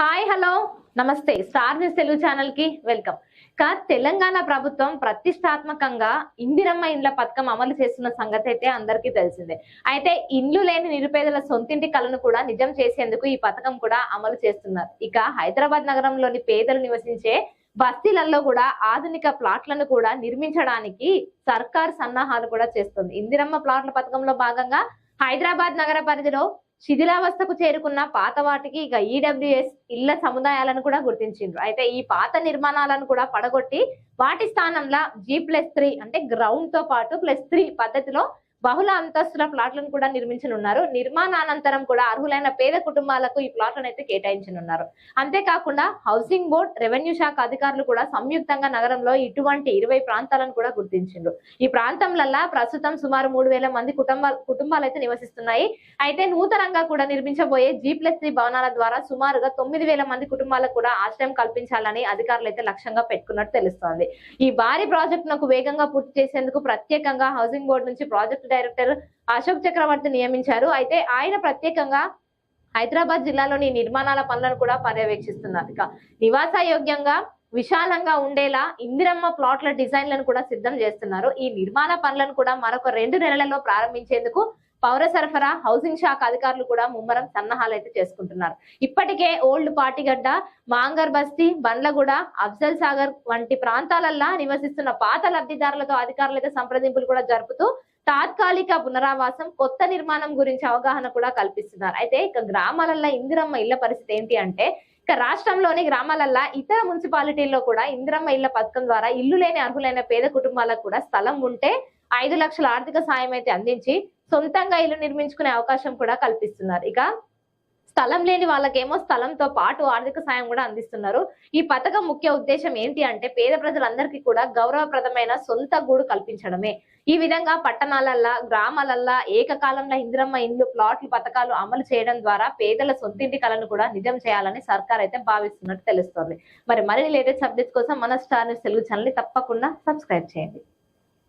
Hi hello. నమస్తే. Star news Telugu ఛానల్కి welcome. కా తెలంగాణ ప్రభుత్వం ప్రతిష్టాత్మకంగా ఇందిరమ్మ ఇండ్ల పథకం అమలు చేస్తున్న సంగతి అయితే అందరికీ తెలిసిందే. అయితే ఇండ్లు లేని నిరుపేదల సొంతింటి కలను కూడా నిజం చేసేందుకు ఈ పథకం కూడా అమలు చేస్తున్నారు. ఇక హైదరాబాద్ నగరంలోని పేదలు నివసించే బస్తీలలో కూడా ఆధునిక ప్లాట్లను కూడా నిర్మించడానికి సర్కార్ సన్నాహాలు కూడా చేస్తుంది. ఇందిరమ్మ ప్లాట్ల పథకంలో భాగంగా హైదరాబాద్ నగర పరిధిలో శిథిలావస్థకు చేరుకున్న పాత వాటికి ఇక ఈడబ్ల్యూఎస్ ఇళ్ళ సముదాయాలను కూడా గుర్తించిండ్రు. అయితే ఈ పాత నిర్మాణాలను కూడా పడగొట్టి వాటి స్థానంలో జీ ప్లస్ త్రీ అంటే గ్రౌండ్తో పాటు ప్లస్ త్రీ పద్ధతిలో బహుళ అంతస్తుల ప్లాట్లను కూడా నిర్మించనున్నారు. నిర్మాణానంతరం కూడా అర్హులైన పేద కుటుంబాలకు ఈ ప్లాట్లను అయితే కేటాయించనున్నారు. అంతేకాకుండా హౌసింగ్ బోర్డ్ రెవెన్యూ శాఖ అధికారులు కూడా సంయుక్తంగా నగరంలో ఇటువంటి ఇరవై ప్రాంతాలను కూడా గుర్తించిండ్రు. ఈ ప్రాంతంలల్లా ప్రస్తుతం సుమారు మూడు వేల మంది కుటుంబ కుటుంబాలు అయితే నివసిస్తున్నాయి. అయితే నూతనంగా కూడా నిర్మించబోయే జీ ప్లస్ త్రీ భవనాల ద్వారా సుమారుగా తొమ్మిది వేల మంది కుటుంబాలకు కూడా ఆశ్రయం కల్పించాలని అధికారులు అయితే లక్ష్యంగా పెట్టుకున్నట్టు తెలుస్తోంది. ఈ భారీ ప్రాజెక్టునకు వేగంగా పూర్తి చేసేందుకు ప్రత్యేకంగా హౌసింగ్ బోర్డు నుంచి ప్రాజెక్టు డైరెక్టర్ అశోక్ చక్రవర్తి నియమించారు. అయితే ఆయన ప్రత్యేకంగా హైదరాబాద్ జిల్లాలోని నిర్మాణాల పనులను కూడా పర్యవేక్షిస్తున్నారు. ఇక నివాసయోగ్యంగా విశాలంగా ఉండేలా ఇందిరమ్మ ప్లాట్ల డిజైన్లను కూడా సిద్ధం చేస్తున్నారు. ఈ నిర్మాణ పనులను కూడా మరొక రెండు నెలలలో ప్రారంభించేందుకు పౌర సరఫరా హౌసింగ్ శాఖ అధికారులు కూడా ముమ్మరం సన్నాహాలు అయితే చేసుకుంటున్నారు. ఇప్పటికే ఓల్డ్ పాటిగడ్డ మాంగర్ బస్తీ బండ్లగూడ అఫ్జల్ సాగర్ వంటి ప్రాంతాలల్లో నివసిస్తున్న పాత లబ్ధిదారులతో అధికారులు అయితే సంప్రదింపులు కూడా జరుపుతూ తాత్కాలిక పునరావాసం కొత్త నిర్మాణం గురించి అవగాహన కూడా కల్పిస్తున్నారు. అయితే ఇక గ్రామాలలో ఇందిరమ్మ ఇళ్ళ పరిస్థితి ఏంటి అంటే ఇక రాష్ట్రంలోని గ్రామాలల్లో ఇతర మున్సిపాలిటీల్లో కూడా ఇందిరమ్మ ఇళ్ళ పథకం ద్వారా ఇల్లు లేని అర్హులైన పేద కుటుంబాలకు కూడా స్థలం ఉంటే ఐదు లక్షల ఆర్థిక సాయం అయితే అందించి సొంతంగా ఇల్లు నిర్మించుకునే అవకాశం కూడా కల్పిస్తున్నారు. ఇక స్థలం లేని వాళ్ళకేమో స్థలంతో పాటు ఆర్థిక సాయం కూడా అందిస్తున్నారు. ఈ పథకం ముఖ్య ఉద్దేశం ఏంటి అంటే పేద ప్రజలందరికీ కూడా గౌరవప్రదమైన సొంత గూడు కల్పించడమే. ఈ విధంగా పట్టణాలల్లా గ్రామాలల్లా ఏకకాలంలో ఇందిరమ్మ ఇండ్లు ప్లాట్లు పథకాలు అమలు చేయడం ద్వారా పేదల సొంతింటి కలను కూడా నిజం చేయాలని సర్కార్ అయితే భావిస్తున్నట్టు తెలుస్తోంది. మరి మరిన్ని లేటెస్ట్ అప్డేట్స్ కోసం మన స్టార్ న్యూస్ తెలుగు ఛానల్ని తప్పకుండా సబ్స్క్రైబ్ చేయండి.